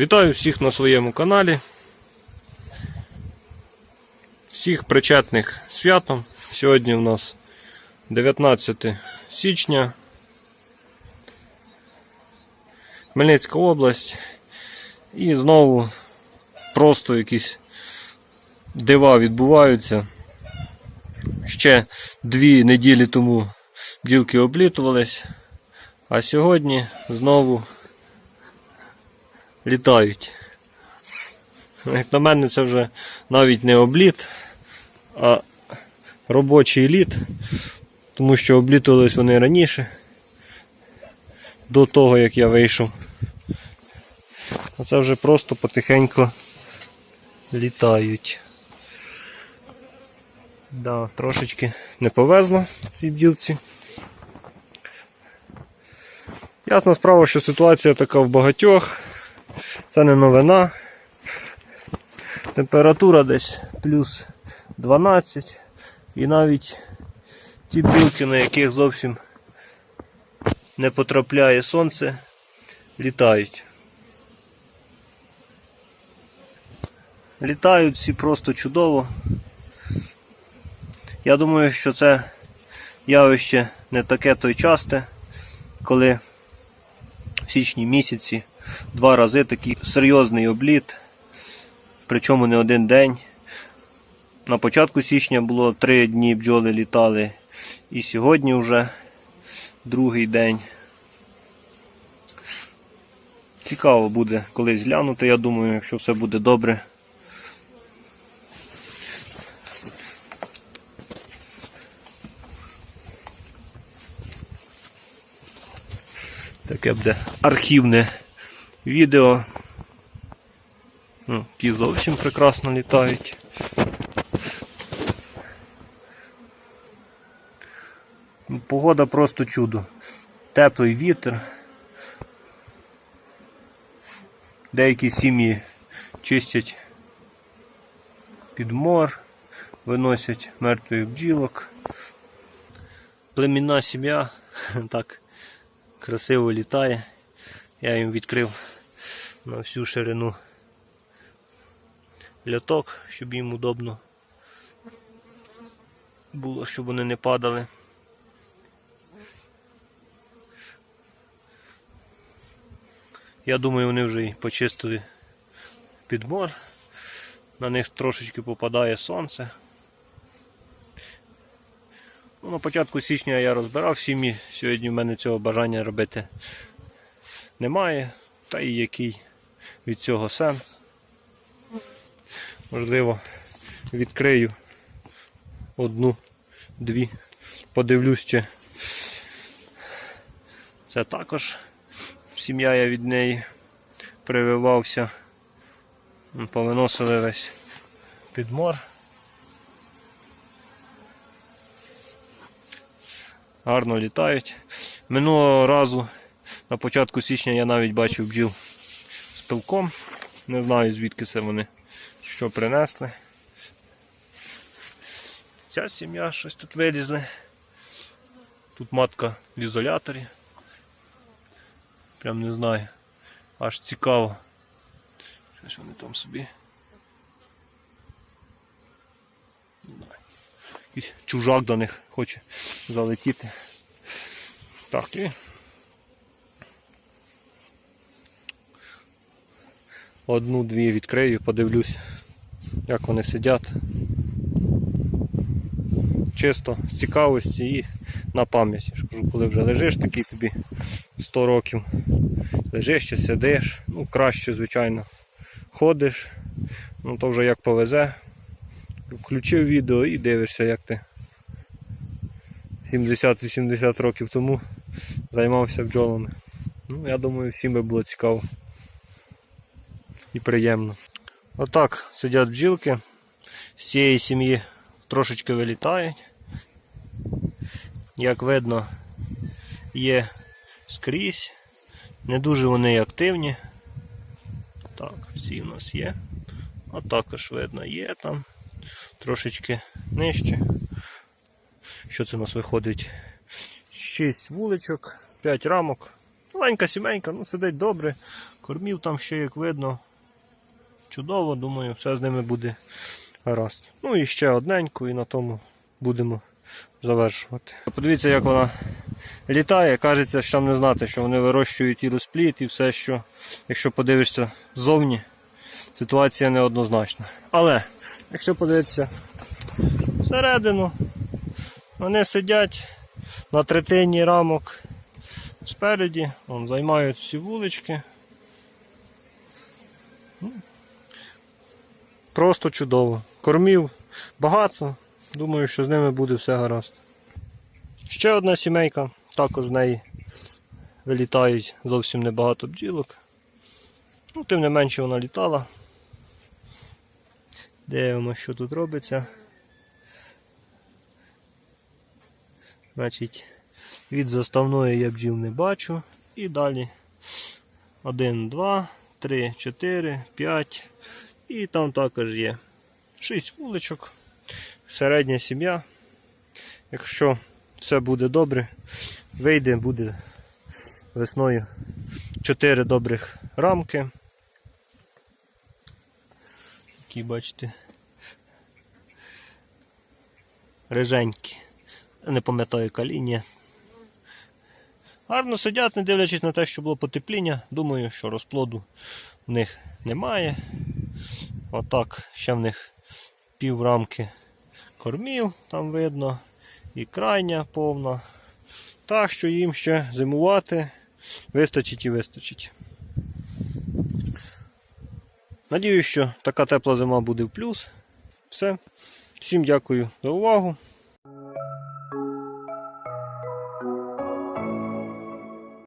Вітаю всіх на своєму каналі. Всіх причетних святом. Сьогодні у нас 19 січня. Хмельницька область. І знову просто якісь дива відбуваються. Ще дві неділі тому бджілки облітувались, а сьогодні знову літають. Як на мене, це вже навіть не обліт, а робочий літ, тому що облітувались вони раніше, до того як я вийшов. А це вже просто потихеньку літають. Да, трошечки не повезло цій бджілці. Ясна справа, що ситуація така в багатьох. Це не новина. Температура десь плюс 12. І навіть ті бджілки, на яких зовсім не потрапляє сонце, літають. Літають всі просто чудово. Я думаю, що це явище не таке то й часте, коли січні місяці два рази такий серйозний обліт, причому не один день. На початку січня було три дні бджоли літали, і сьогодні вже другий день. Цікаво буде колись глянути, я думаю, якщо все буде добре. Таке буде архівне відео. Ну, ті зовсім прекрасно літають. Погода просто чудо. Теплий вітер. Деякі сім'ї чистять підмор, виносять мертвих бджілок. Племінна сім'я так красиво літає. Я їм відкрив на всю ширину льоток, щоб їм удобно було, щоб вони не падали. Я думаю, вони вже почистили підмор. На них трошечки попадає сонце. Ну, на початку січня я розбирав сім'ї, сьогодні в мене цього бажання робити немає. Та і який від цього сенс. Можливо, відкрию одну, дві, подивлюсь, чи це також сім'я я від неї прививався. Повиносили весь підмор. Гарно літають. Минулого разу на початку січня я навіть бачив бджіл з пилком. Не знаю звідки це вони що принесли. Ця сім'я щось тут вилізли. Тут матка в ізоляторі. Прям не знаю. Аж цікаво. Щось вони там собі. Не знаю. Якийсь чужак до них хоче залетіти. Так, і одну-дві відкрию, подивлюсь, як вони сидять. Чисто з цікавості і на пам'ять. Коли вже лежиш такий тобі 100 років, лежиш чи сидиш, ну краще, звичайно, ходиш, ну то вже як повезе. Включив відео і дивишся, як ти 70-80 років тому займався бджолами. Ну, я думаю, всім би було цікаво і приємно. Отак сидять бджілки. З цієї сім'ї трошечки вилітають. Як видно, є скрізь. Не дуже вони активні. Так, всі у нас є. А також видно, є там трошечки нижче. Що це у нас виходить? 6 вуличок, 5 рамок. Маленька сімейка, ну сидить добре. Кормів там ще, як видно, чудово, думаю, все з ними буде гаразд. Ну і ще одненьку, і на тому будемо завершувати. Подивіться, як вона літає. Кажеться, що там не знати, що вони вирощують і розпліт, і все, що, якщо подивишся ззовні, ситуація неоднозначна. Але, якщо подивитися всередину, вони сидять на третині рамок спереді, вон, займають всі вулички. Ну, Просто чудово. Кормів багато. Думаю, що з ними буде все гаразд. Ще одна сімейка, також з неї вилітають зовсім небагато бджілок. Ну, тим не менше вона літала. Дивимося, що тут робиться. Значить, від заставної я бджіл не бачу. І далі 1, 2, 3, 4, 5. І там також є 6 вуличок. Середня сім'я. Якщо все буде добре, вийде, буде весною 4 добрих рамки. Такі, бачите, риженькі. Не пам'ятаю яка лінія. Гарно сидять, не дивлячись на те, що було потепління. Думаю, що розплоду в них немає. Отак, ще в них пів рамки кормів, там видно, і крайня повна. Так що їм ще зимувати вистачить і вистачить. Надіюсь, що така тепла зима буде в плюс. Все. Всім дякую за увагу.